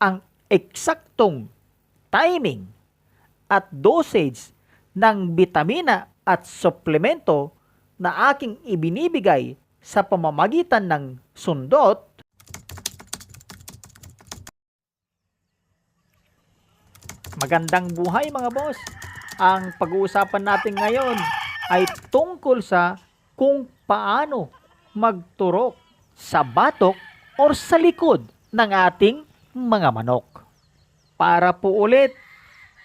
ang eksaktong timing at dosage ng bitamina at suplemento na aking ibinibigay sa pamamagitan ng sundot, magandang buhay mga boss. Ang pag-uusapan natin ngayon ay tungkol sa kung paano magturok sa batok or sa likod ng ating mga manok. Para po ulit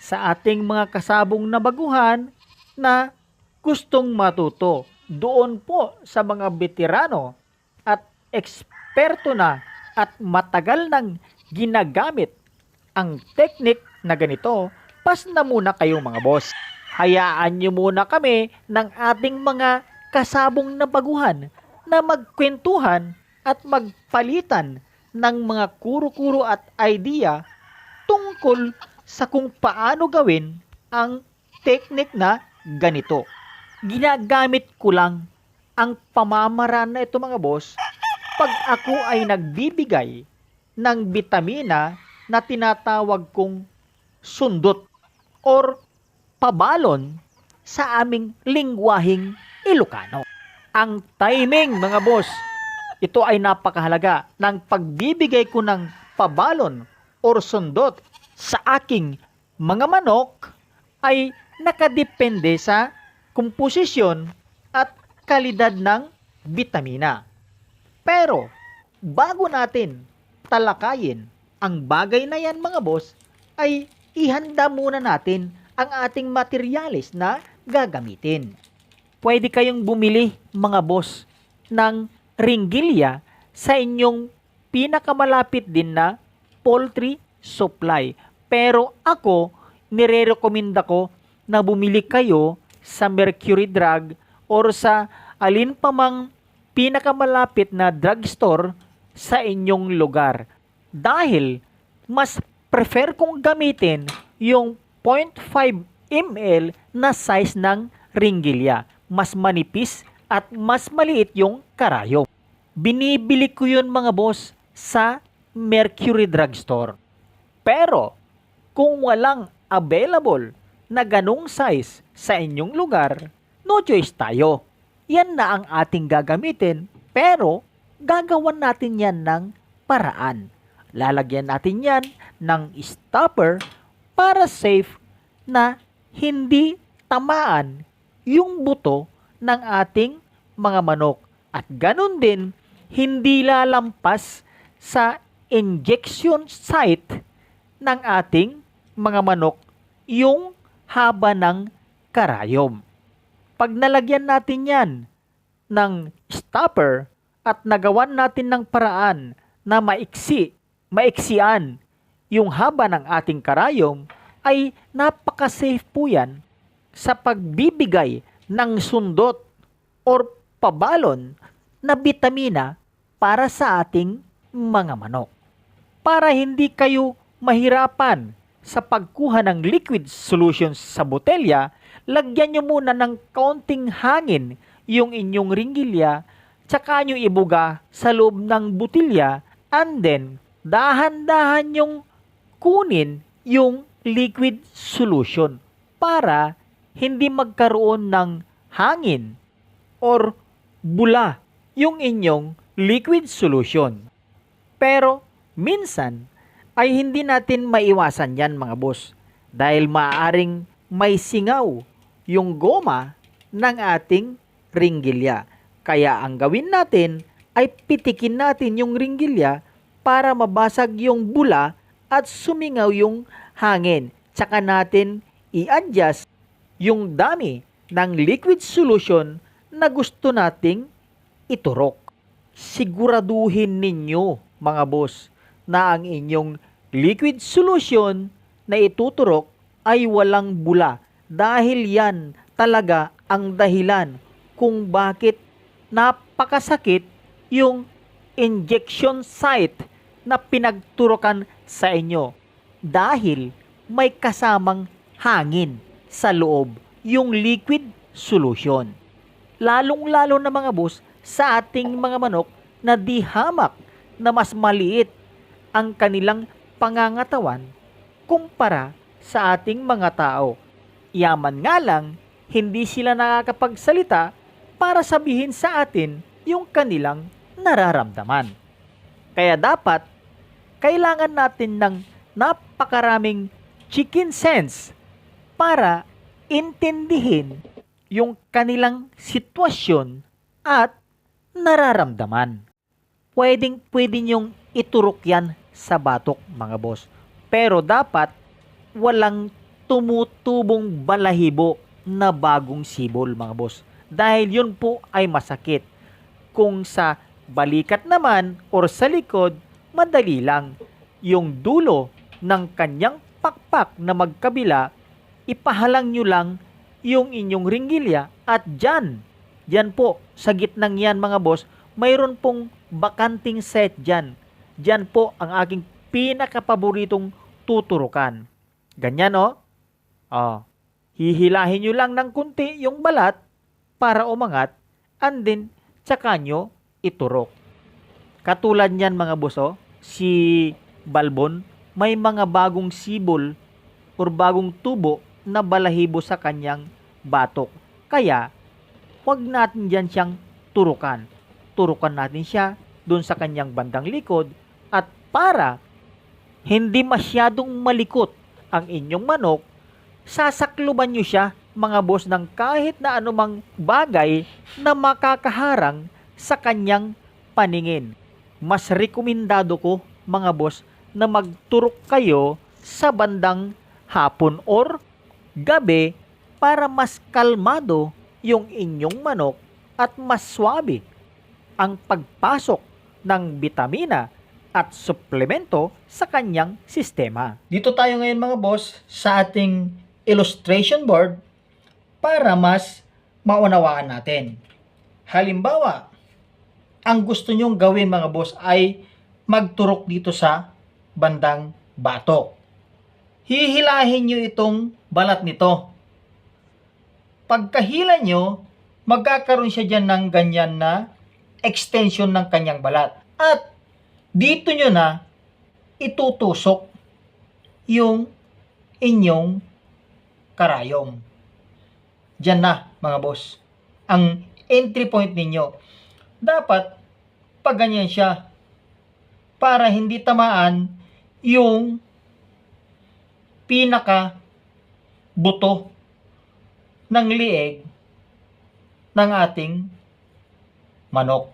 sa ating mga kasabong na baguhan na gustong matuto doon po sa mga veterano at eksperto na at matagal nang ginagamit ang teknik na ganito, pas na muna kayo mga boss. Hayaan nyo muna kami ng ating mga kasabong na baguhan na magkwentuhan at magpalitan ng mga kuro-kuro at idea tungkol sa kung paano gawin ang teknik na ganito. Ginagamit ko lang ang pamamaraan na ito mga boss pag ako ay nagbibigay ng bitamina na tinatawag kong sundot or pabalon sa aming lingwahing Ilocano. Ang timing mga boss, ito ay napakahalaga ng pagbibigay ko ng pabalon or sundot sa aking mga manok ay nakadepende sa komposisyon at kalidad ng bitamina. Pero bago natin talakayin ang bagay na yan mga boss, ay ihanda muna natin ang ating materialis na gagamitin. Pwede kayong bumili mga boss ng ringgilya sa inyong pinakamalapit din na poultry supply. Pero ako, nire-recommenda ko na bumili kayo sa Mercury Drug or sa alin pa mang pinakamalapit na drugstore sa inyong lugar. Dahil mas prefer kong gamitin yung 0.5 ml na size ng ringgilya. Mas manipis at mas maliit yung karayom. Binibili ko yun mga boss sa Mercury Drugstore. Pero kung walang available na ganong size sa inyong lugar, no choice tayo. Yan na ang ating gagamitin pero gagawan natin yan ng paraan. Lalagyan natin yan ng stopper para safe na hindi tamaan yung buto ng ating mga manok. At ganun din, hindi lalampas sa injection site ng ating mga manok yung haba ng karayom. Pag nalagyan natin yan ng stopper at nagawan natin ng paraan na maiksi, maiksian yung haba ng ating karayom, ay napaka-safe po yan sa pagbibigay ng sundot or pabalon na bitamina para sa ating mga manok. Para hindi kayo mahirapan sa pagkuha ng liquid solutions sa botelya, lagyan nyo muna ng kaunting hangin yung inyong ringgilya, tsaka nyo ibuga sa loob ng botelya, and then dahan-dahan yung kunin yung liquid solution para hindi magkaroon ng hangin or bula yung inyong liquid solution. Pero minsan ay hindi natin maiwasan yan mga boss dahil maaaring may singaw yung goma ng ating ringgilya. Kaya ang gawin natin ay pitikin natin yung ringgilya para mabasag yung bula at sumingaw yung hangin. Tsaka natin i-adjust yung dami ng liquid solution na gusto nating iturok. Siguraduhin ninyo mga boss na ang inyong liquid solution na ituturok ay walang bula dahil yan talaga ang dahilan kung bakit napakasakit yung injection site na pinagturokan sa inyo dahil may kasamang hangin sa loob yung liquid solution. Lalong-lalo na mga boss sa ating mga manok na di hamak na mas maliit ang kanilang pangangatawan kumpara sa ating mga tao. Yaman nga lang, hindi sila nakakapagsalita para sabihin sa atin yung kanilang nararamdaman. Kaya dapat, kailangan natin ng napakaraming chicken sense para intindihin yung kanilang sitwasyon at nararamdaman. Pwedeng pwede nyong iturok yan sa batok mga boss. Pero dapat walang tumutubong balahibo na bagong sibol mga boss. Dahil yun po ay masakit. Kung sa balikat naman or sa likod, madali lang. Yung dulo ng kanyang pakpak na magkabila, ipahalang nyo lang yung inyong ringgilya at dyan, dyan po, sa gitnang yan mga boss, mayroon pong bakanting set dyan. Dyan po ang aking pinakapaboritong tuturukan. Ganyan o. Oh. Hihilahin nyo lang ng kunti yung balat para umangat and then tsaka nyo iturok. Katulad niyan mga boss oh, si Balbon may mga bagong sibol or bagong tubo na balahibo sa kanyang batok. Kaya, wag natin dyan siyang turukan. Turukan natin siya doon sa kanyang bandang likod at para hindi masyadong malikot ang inyong manok, sasakluban nyo siya mga boss ng kahit na anumang bagay na makakaharang sa kanyang paningin. Mas rekomendado ko mga boss na magturok kayo sa bandang hapon or gabi para mas kalmado yung inyong manok at mas swabe ang pagpasok ng bitamina at suplemento sa kanyang sistema. Dito tayo ngayon mga boss sa ating illustration board para mas maunawaan natin. Halimbawa, ang gusto nyong gawin mga boss ay magturok dito sa bandang batok. Hihilahin nyo itong balat nito. Pagkahila nyo, magkakaroon siya dyan ng ganyan na extension ng kanyang balat. At dito nyo na itutusok yung inyong karayom. Diyan na, mga boss. Ang entry point ninyo. Dapat, pag ganyan siya, para hindi tamaan yung pinaka buto ng lieg ng ating manok.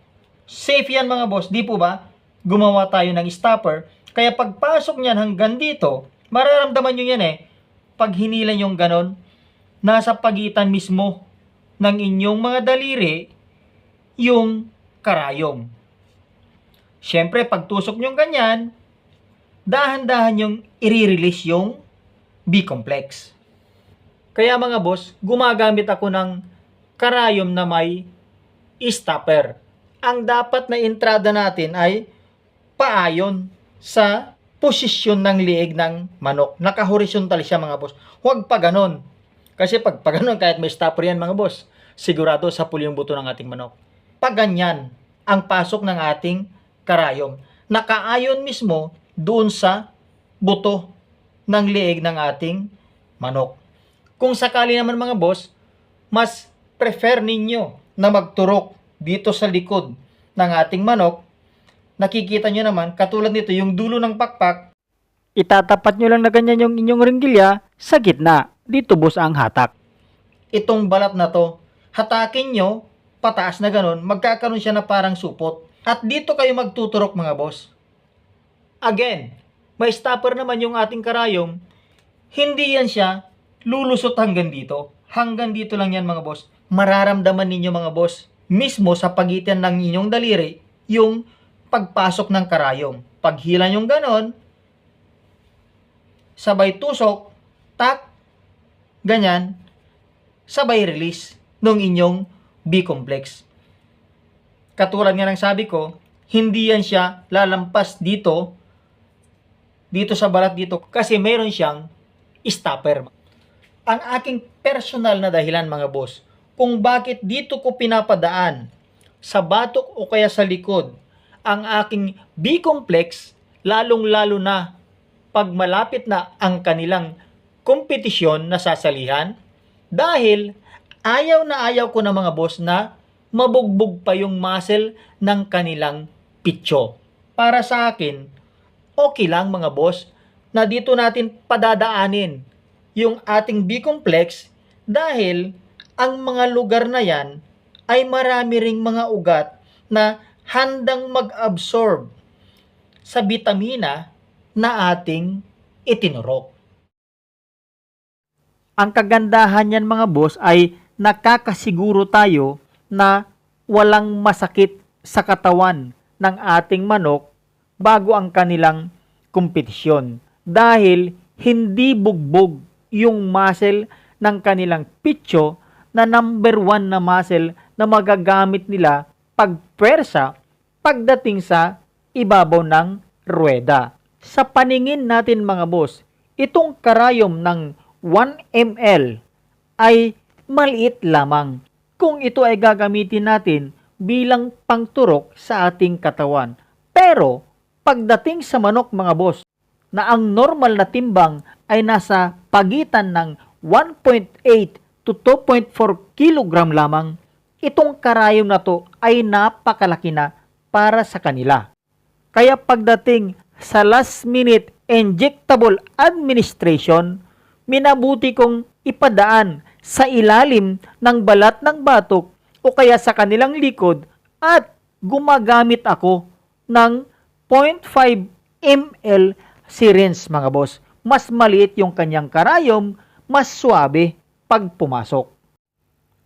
Safe yan mga boss, di po ba? Gumawa tayo ng stopper, kaya pagpasok niyan hanggang dito, mararamdaman nyo yan eh, pag hinila nyo ganon, nasa pagitan mismo ng inyong mga daliri yung karayom. Siyempre, pagtusok nyo ganyan, dahan-dahan yung i-release yung B-complex. Kaya mga boss, gumagamit ako ng karayom na may stopper. Ang dapat na entrada natin ay paayon sa posisyon ng liig ng manok. Naka-horizontal siya mga boss. Huwag pa ganon. Kasi pag pa ganon, kahit may stopper yan mga boss, sigurado sa yung buto ng ating manok. Pag ganyan, ang pasok ng ating karayom. Nakaayon mismo doon sa buto ng liig ng ating manok. Kung sakali naman mga boss, mas prefer ninyo na magturok dito sa likod ng ating manok. Nakikita nyo naman, katulad nito, yung dulo ng pakpak, itatapat nyo lang na ganyan yung inyong ringgilya sa gitna. Dito boss ang hatak. Itong balat na to, hatakin nyo, pataas na ganun, magkakaroon siya na parang supot. At dito kayo magtuturok mga boss. Again, may stopper naman yung ating karayom, hindi yan siya lulusot hanggang dito. Hanggang dito lang yan mga boss. Mararamdaman ninyo mga boss, mismo sa pagitan ng inyong daliri, yung pagpasok ng karayom. Paghila yung ganon, sabay tusok, tak, ganyan, sabay release ng inyong B-complex. Katulad nga ng sabi ko, hindi yan siya lalampas dito, dito sa balat dito, kasi meron siyang stopper. Ang aking personal na dahilan mga boss, kung bakit dito ko pinapadaan sa batok o kaya sa likod ang aking B-complex, lalong-lalo na pag malapit na ang kanilang kompetisyon na sasalihan dahil ayaw na ayaw ko na mga boss na mabugbog pa yung muscle ng kanilang pitcho. Para sa akin, okay lang mga boss na dito natin padadaanin yung ating B-complex dahil ang mga lugar na yan ay marami ring mga ugat na handang mag-absorb sa bitamina na ating itinurok. Ang kagandahan niyan mga boss ay nakakasiguro tayo na walang masakit sa katawan ng ating manok bago ang kanilang kompetisyon dahil hindi bugbog yung muscle ng kanilang pitcho na number one na muscle na magagamit nila pag pwersa pagdating sa ibabaw ng ruweda. Sa paningin natin mga boss, itong karayom ng 1 ml ay maliit lamang kung ito ay gagamitin natin bilang pangturok sa ating katawan. Pero pagdating sa manok mga boss, na ang normal na timbang ay nasa pagitan ng 1.8 to 2.4 kilogram lamang, itong karayom na to ay napakalaki na para sa kanila. Kaya pagdating sa last minute injectable administration, minabuti kong ipadaan sa ilalim ng balat ng batok o kaya sa kanilang likod at gumagamit ako ng 0.5 ml syringe mga boss. Mas maliit yung kanyang karayom, mas suabe pag pumasok.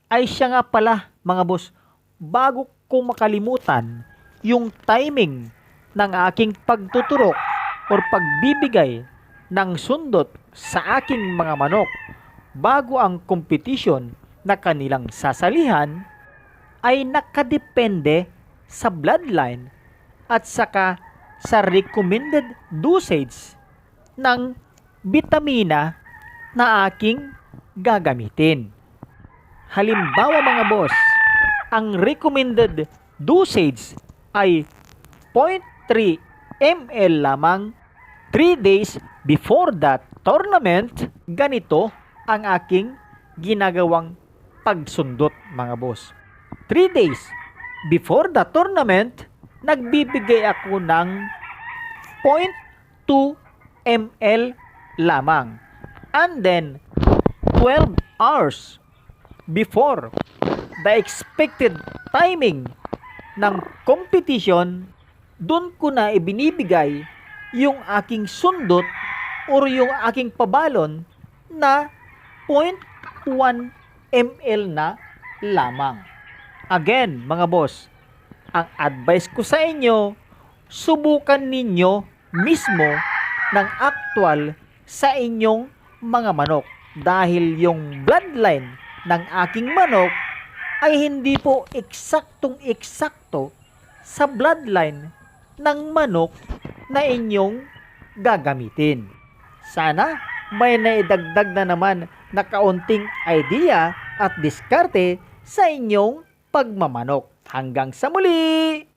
Ay siya nga pala mga boss, bago ko makalimutan yung timing ng aking pagtuturok or pagbibigay ng sundot sa aking mga manok bago ang competition na kanilang sasalihan ay nakadepende sa bloodline at saka sa recommended dosage ng bitamina na aking gagamitin. Halimbawa mga boss, ang recommended dosage ay 0.3 ml lamang 3 days before that tournament, ganito ang aking ginagawang pagsundot mga boss. 3 days before the tournament, nagbibigay ako ng 0.2 ml lamang. And then, 12 hours before the expected timing ng competition, doon ko na ibinibigay yung aking sundot or yung aking pabalon na 0.1 ml na lamang. Again, mga boss, ang advice ko sa inyo, subukan ninyo mismo ng actual sa inyong mga manok dahil yung bloodline ng aking manok ay hindi po eksaktong eksakto sa bloodline ng manok na inyong gagamitin. Sana may naidagdag na naman na kaunting idea at diskarte sa inyong pagmamanok. Hanggang sa muli!